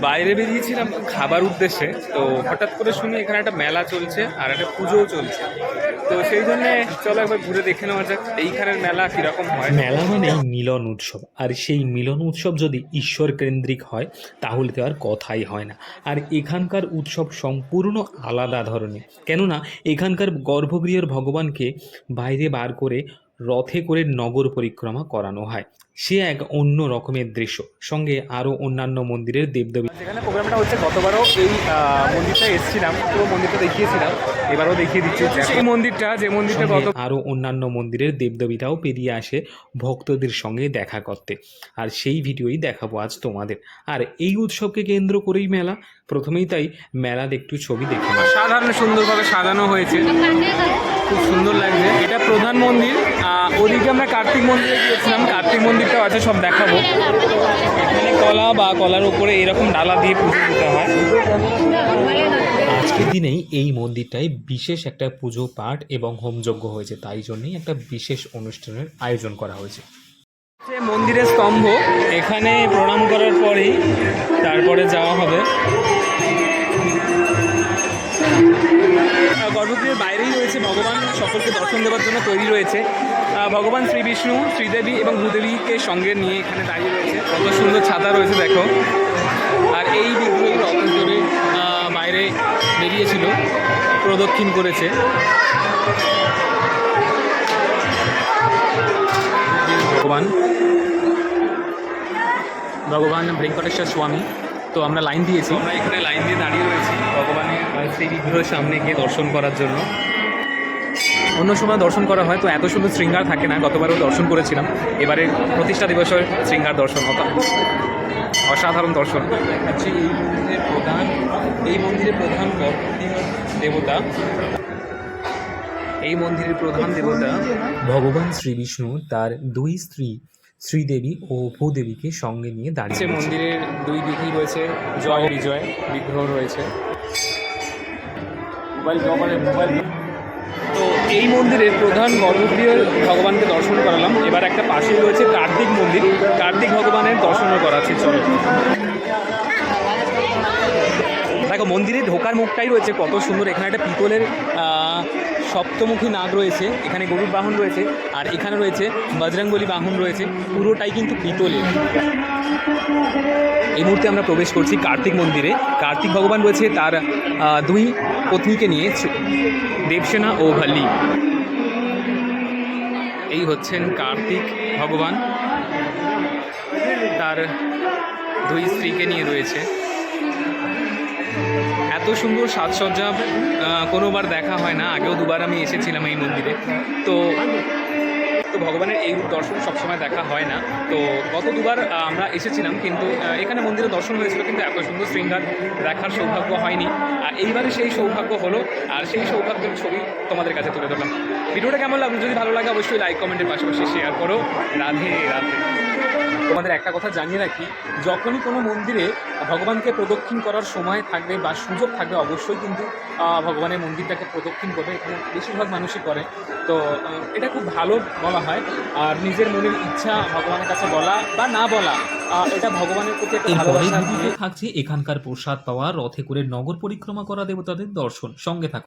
বাইরে বেরিয়েছিলাম খাবার উদ্দেশ্যে, তো হঠাৎ করে শুনি এখানে একটা মেলা চলছে আর একটা পুজোও চলছে। তো সেই জন্যে চলো একবার ঘুরে দেখে নেওয়া যাক এইখানের মেলা কীরকম হয়। মেলা মানেই মিলন উৎসব। আর সেই মিলন উৎসব যদি ঈশ্বর কেন্দ্রিক হয়, তাহলে তো আর কথাই হয় না। আর এখানকার উৎসব সম্পূর্ণ আলাদা ধরনের। কেননা, এখানকার গর্ভগৃহের ভগবানকে বাইরে বার করে রথে করে নগর পরিক্রমা করানো হয়। সে এক অন্য রকমের দৃশ্য। সঙ্গে আরও অন্যান্য মন্দিরের দেবদেবী। যেখানে প্রোগ্রামটা হচ্ছে গতবারও এই আহ, মন্দিরটা এসেছিলাম পুরো মন্দিরটা দেখিয়েছিলাম এবারও দেখিয়ে দিচ্ছি। সেই মন্দিরটা যে মন্দিরটা গত আরও অন্যান্য মন্দিরের দেবদেবীরাও পেরিয়ে আসে ভক্তদের সঙ্গে দেখা করতে। আর সেই ভিডিওই দেখাবো আজ তোমাদের। আর এই উৎসবকে কেন্দ্র করেই মেলা। প্রথমেই তাই মেলার একটু ছবি দেখে সাধারণ সুন্দরভাবে সাজানো হয়েছে। খুব সুন্দর লাগছে। এটা প্রধান মন্দির। আহ, ওদিকে আমরা কার্তিক মন্দিরে গিয়েছিলাম। কার্তিক মন্দিরটাও আছে সব দেখাবো। এখানে কলা বা কলার উপরে এরকম ডালা দিয়ে পুজো দিতে হয়। আজকের দিনেই এই মন্দিরটায় বিশেষ একটা পুজো পাঠ এবং হোমযজ্ঞ হয়েছে তাই জন্যই একটা বিশেষ অনুষ্ঠানের আয়োজন করা হয়েছে। যে মন্দিরের স্তম্ভ। এখানে প্রণাম করার পরেই তারপরে যাওয়া হবে। গর্ভগৃহের বাইরেই রয়েছে ভগবান সকলকে দর্শন দেওয়ার জন্য তৈরি রয়েছে। ভগবান শ্রী বিষ্ণু শ্রীদেবী এবং ভূদেবীকে সঙ্গে নিয়ে এখানে দাঁড়িয়ে রয়েছে। কত সুন্দর ছাতা রয়েছে দেখো। আর এই রথ ধরে আহ, বাইরে বেরিয়েছিল প্রদক্ষিণ করেছে। ভগবান। ভগবান ভেঙ্কটেশ্বর স্বামী। তো আমরা লাইন দিয়েছি। আমরা এখানে লাইন দিয়ে দাঁড়িয়ে রয়েছি। ভগবানের সেই বিগ্রহের সামনে গিয়ে দর্শন করার জন্য। অন্য সময় দর্শন করা হয় তো এত সুন্দর শৃঙ্গার থাকে না গতবারও দর্শন করেছিলাম। এবারে প্রতিষ্ঠা দিবসের শৃঙ্গার দর্শন হতো। অসাধারণ দর্শন। হচ্ছে এই মন্দিরের প্রধান এই মন্দিরের প্রধান দেবতা? এই মন্দিরের প্রধান দেবতা ভগবান শ্রী বিষ্ণু তার দুই স্ত্রী শ্রীদেবী ও ভূদেবীকে সঙ্গে নিয়ে দাঁড়িয়ে মন্দিরের দুই দিকেই রয়েছে জয় বিজয় বিগ্রহ রয়েছে। তো এই মন্দিরের প্রধান গর্ভগৃহ ভগবানকে দর্শন করালাম। এবার একটা পাশেই রয়েছে কার্তিক মন্দির। কার্তিক ভগবানের দর্শনও করাচ্ছি, চলো। দেখো, মন্দিরে ঢোকার মুখটাই রয়েছে কত সুন্দর। এখানে একটা পিতলের সপ্তমুখী নাগ রয়েছে। এখানে গরুর বাহন রয়েছে। আর এখানে রয়েছে বজরঙ্গলি বাহন রয়েছে। পুরোটাই কিন্তু পিতলের। এই মুহূর্তে আমরা প্রবেশ করছি কার্তিক মন্দিরে। কার্তিক ভগবান রয়েছে তার দুই পত্নীকে নিয়ে দেবসেনা ও ভাল্লি। এই হচ্ছেন কার্তিক ভগবান। তার দুই স্ত্রীকে নিয়ে রয়েছে। এত সুন্দর সাজসজ্জা কোনোবার দেখা হয় না। আগেও দুবার আমি এসেছিলাম এই মন্দিরে। তো ভগবানের এই রূপ দর্শন সবসময় দেখা হয় না। তো গত দুবার আমরা এসেছিলাম, কিন্তু এখানে মন্দিরে দর্শন হয়েছিল, কিন্তু এত সুন্দর শৃঙ্গার দেখার সৌভাগ্য হয়নি। আর এইবারে সেই সৌভাগ্য হলো, আর সেই সৌভাগ্যের ছবি তোমাদের কাছে তুলে ধরলাম। ভিডিওটা কেমন লাগল? যদি ভালো লাগে, অবশ্যই লাইক কমেন্টের পাশাপাশি শেয়ার করো। রাধে রাধে। তোমাদের একটা কথা জানিয়ে রাখি, যখনই কোনো মন্দিরে ভগবানকে প্রদক্ষিণ করার সময় থাকবে বা সুযোগ থাকবে, অবশ্যই কিন্তু ভগবানের মন্দিরটাকে প্রদক্ষিণ করবে। এখানে বেশিরভাগ মানুষই করে। তো এটা খুব ভালো বলা হয়। আর নিজের মনের ইচ্ছা ভগবানের কাছে বলা বা না বলা এটা ভগবানের প্রতি একটা ভালোবাসা থাকছে এখানকার প্রসাদ পাওয়া রথে করে নগর পরিক্রমা করা দেবতাদের দর্শন। সঙ্গে থাকুন।